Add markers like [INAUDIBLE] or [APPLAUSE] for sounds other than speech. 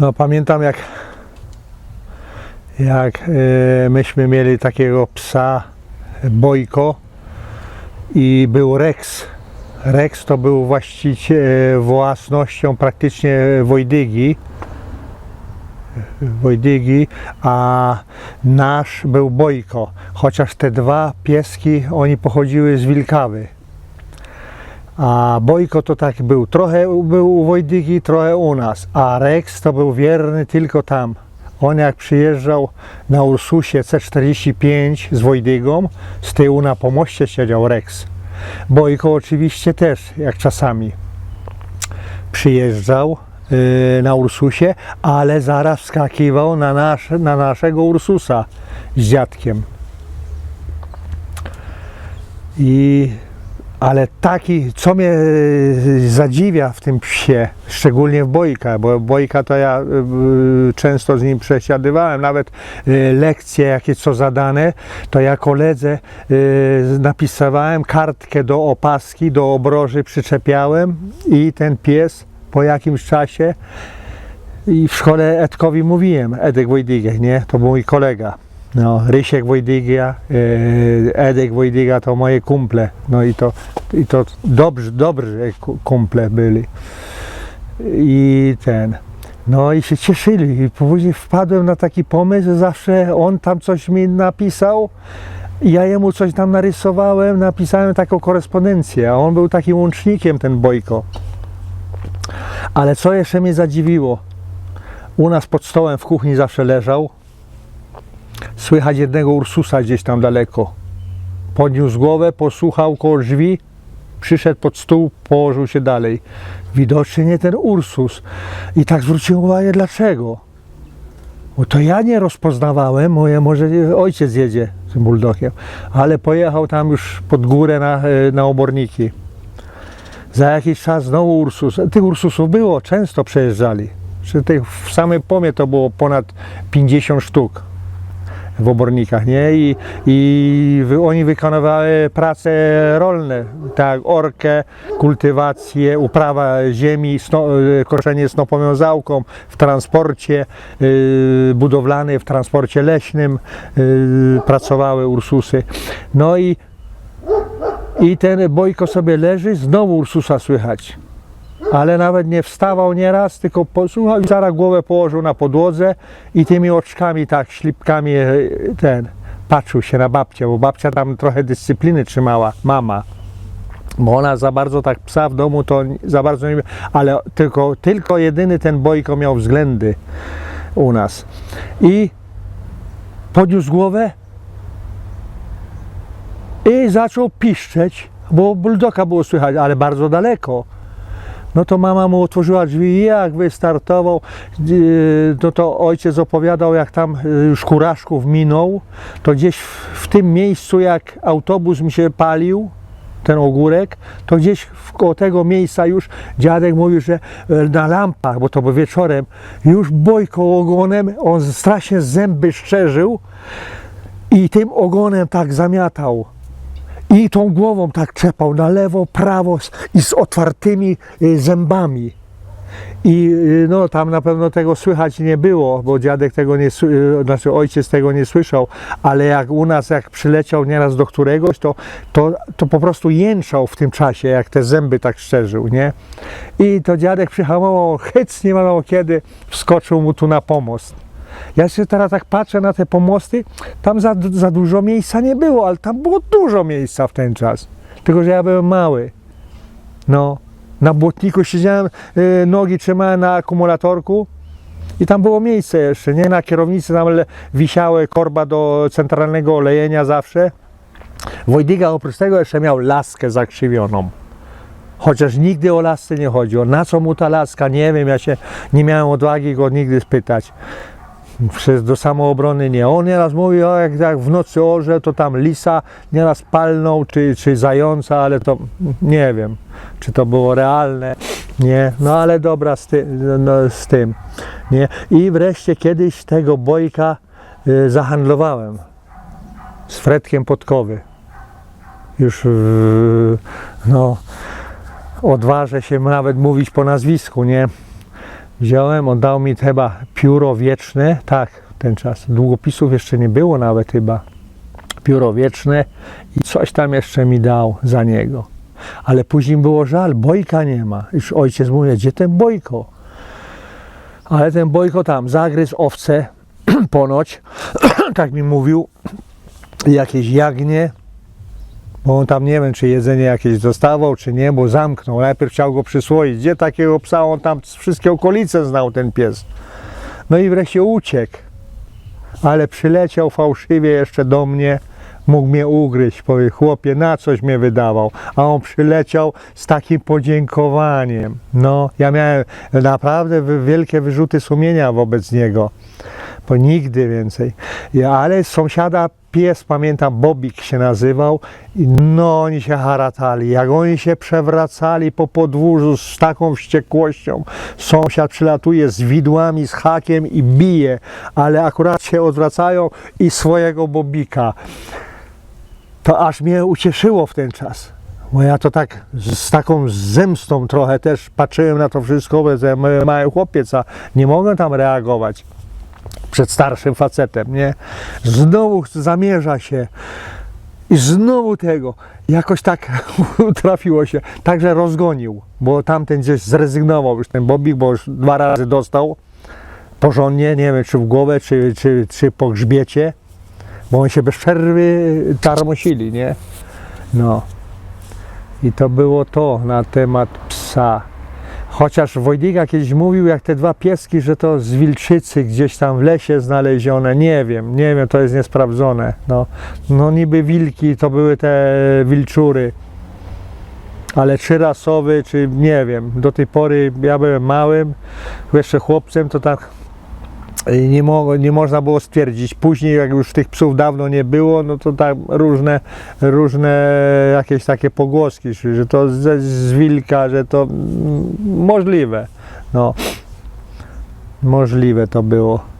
No pamiętam jak jak e, myśmy mieli takiego psa Bojko i był Rex. Rex to był właściciel własnością praktycznie Wojdygi. Wojdygi, a nasz był Bojko. Chociaż te dwa pieski, oni pochodziły z Wilkawy. A Bojko to tak był, trochę był u Wojdygi, trochę u nas, a Rex to był wierny tylko tam. On jak przyjeżdżał na Ursusie C45 z Wojdygą, z tyłu na pomoście siedział Rex. Bojko oczywiście też, jak czasami przyjeżdżał yy, na Ursusie, ale zaraz wskakiwał na, nasz, na naszego Ursusa z dziadkiem. I ale taki, co mnie e, zadziwia w tym psie, szczególnie w Bojka, bo Bojka to ja e, często z nim przesiadywałem, nawet e, lekcje jakie co zadane, to ja koledze napisywałem kartkę do opaski, do obroży przyczepiałem i ten pies po jakimś czasie i w szkole Edkowi mówiłem, Edek Wojdigę, nie? To był mój kolega. No, Rysiek Wojdygia, e, Edek Wojdyga to moje kumple. No i to, i to dobrzy, dobrzy ku- kumple byli. I ten. No i się cieszyli. I później wpadłem na taki pomysł, zawsze on tam coś mi napisał. Ja jemu coś tam narysowałem, napisałem taką korespondencję, a on był takim łącznikiem, ten Bojko. Ale co jeszcze mnie zadziwiło? U nas pod stołem w kuchni zawsze leżał. Słychać jednego Ursusa gdzieś tam daleko. Podniósł głowę, posłuchał koło drzwi, przyszedł pod stół, położył się dalej. Widocznie nie ten Ursus. I tak zwróciłem uwagę, dlaczego. Bo to ja nie rozpoznawałem, moje, może ojciec jedzie tym bulldogiem, ale pojechał tam już pod górę na, e, na oborniki. Za jakiś czas znowu Ursus. Tych Ursusów było, często przejeżdżali. W samym pomie to było ponad 50 sztuk w obornikach, nie? I, i oni wykonywały prace rolne, tak, orkę, kultywację, uprawa ziemi, sno, y, koszenie snopowiązałką w transporcie y, budowlanym, w transporcie leśnym y, pracowały Ursusy. No i i ten Bojko sobie leży, znowu Ursusa słychać. Ale nawet nie wstawał nieraz, tylko posłuchał i zaraz głowę położył na podłodze i tymi oczkami tak, ślipkami e, ten, patrzył się na babcię, bo babcia tam trochę dyscypliny trzymała, mama. Bo ona za bardzo tak psa w domu to za bardzo nie ale tylko, tylko jedyny ten Bojko miał względy u nas. I podniósł głowę i zaczął piszczeć, bo buldoka było słychać, ale bardzo daleko. No to mama mu otworzyła drzwi jak wystartował, yy, no to ojciec opowiadał, jak tam yy, już Kuraszków minął, to gdzieś w, tym miejscu, jak autobus mi się palił, ten ogórek, to gdzieś koło tego miejsca już dziadek mówił, że e, na lampach, bo to było wieczorem, już bojką ogonem, on strasznie zęby szczerzył i tym ogonem tak zamiatał. I tą głową tak trzepał na lewo, prawo i z otwartymi y, zębami. I y, no tam na pewno tego słychać nie było, bo dziadek tego nie, y, znaczy ojciec tego nie słyszał, ale jak u nas, jak przyleciał nieraz do któregoś, to, to, to po prostu jęczał w tym czasie, jak te zęby tak szczerzył, nie? I to dziadek przyhamował, hyc nie wiadomo kiedy, wskoczył mu tu na pomost. Ja się teraz tak patrzę na te pomosty, tam za, za dużo miejsca nie było, ale tam było dużo miejsca w ten czas. Tylko, że ja byłem mały. No, na błotniku siedziałem, y, nogi trzymałem na akumulatorku i tam było miejsce jeszcze, nie? Na kierownicy tam wisiały korba do centralnego olejenia zawsze. Wojdyga oprócz tego jeszcze miał laskę zakrzywioną. Chociaż nigdy o lasce nie chodziło. Na co mu ta laska? Nie wiem, ja się nie miałem odwagi go nigdy spytać. Przez do samoobrony nie. On nieraz mówi, o jak, jak w nocy orze, to tam lisa nieraz palnął, czy, czy zająca, ale to nie wiem, czy to było realne. Nie, no ale dobra z, ty, no, z tym. Nie. I wreszcie kiedyś tego bojka y, zahandlowałem z Fredkiem Podkowy. Już y, no, odważę się nawet mówić po nazwisku, nie? Wziąłem, on dał mi chyba pióro wieczne, tak, ten czas. Długopisów jeszcze nie było nawet chyba. Pióro wieczne i coś tam jeszcze mi dał za niego. Ale później było żal, Bojka nie ma. Już ojciec mówi, gdzie ten Bojko? Ale ten Bojko tam zagryzł owce, [CLEARS THROAT] ponoć, [CLEARS THROAT] tak mi mówił, jakieś jagnie, bo on tam nie wiem, czy jedzenie jakieś dostawał, czy nie, bo zamknął. Najpierw chciał go przyswoić. Gdzie takiego psa? On tam wszystkie okolice znał, ten pies. No i wreszcie uciekł. Ale przyleciał fałszywie jeszcze do mnie, mógł mnie ugryźć. Powie, chłopie, na coś mnie wydawał. A on przyleciał z takim podziękowaniem. No, ja miałem naprawdę wielkie wyrzuty sumienia wobec niego. Bo nigdy więcej. Ja, ale sąsiada pies, pamiętam, Bobik się nazywał, no oni się haratali. Jak oni się przewracali po podwórzu z taką wściekłością. Sąsiad przylatuje z widłami, z hakiem i bije, ale akurat się odwracają i swojego Bobika. To aż mnie ucieszyło w ten czas. Bo ja to tak z taką zemstą trochę też patrzyłem na to wszystko, ma- mały chłopiec, a nie mogę tam reagować przed starszym facetem, nie? Znowu zamierza się i znowu tego. Jakoś tak [LAUGHS] trafiło się. Także rozgonił, bo tamten gdzieś zrezygnował już ten Bobik, bo już dwa razy dostał porządnie, nie wiem czy w głowę, czy, czy, czy po grzbiecie, bo on się bez przerwy tarmosili, nie? No. I to było to na temat psa. Chociaż Wojdyga kiedyś mówił, jak te dwa pieski, że to z wilczycy gdzieś tam w lesie znalezione. Nie wiem, nie wiem, to jest niesprawdzone. No, no niby wilki to były te wilczury. Ale czy rasowy, czy nie wiem. Do tej pory ja byłem małym, jeszcze chłopcem, to tak nie, mo- nie można było stwierdzić. Później, jak już tych psów dawno nie było, no to tak różne, różne jakieś takie pogłoski, że to z, z wilka, że to możliwe. No, możliwe to było.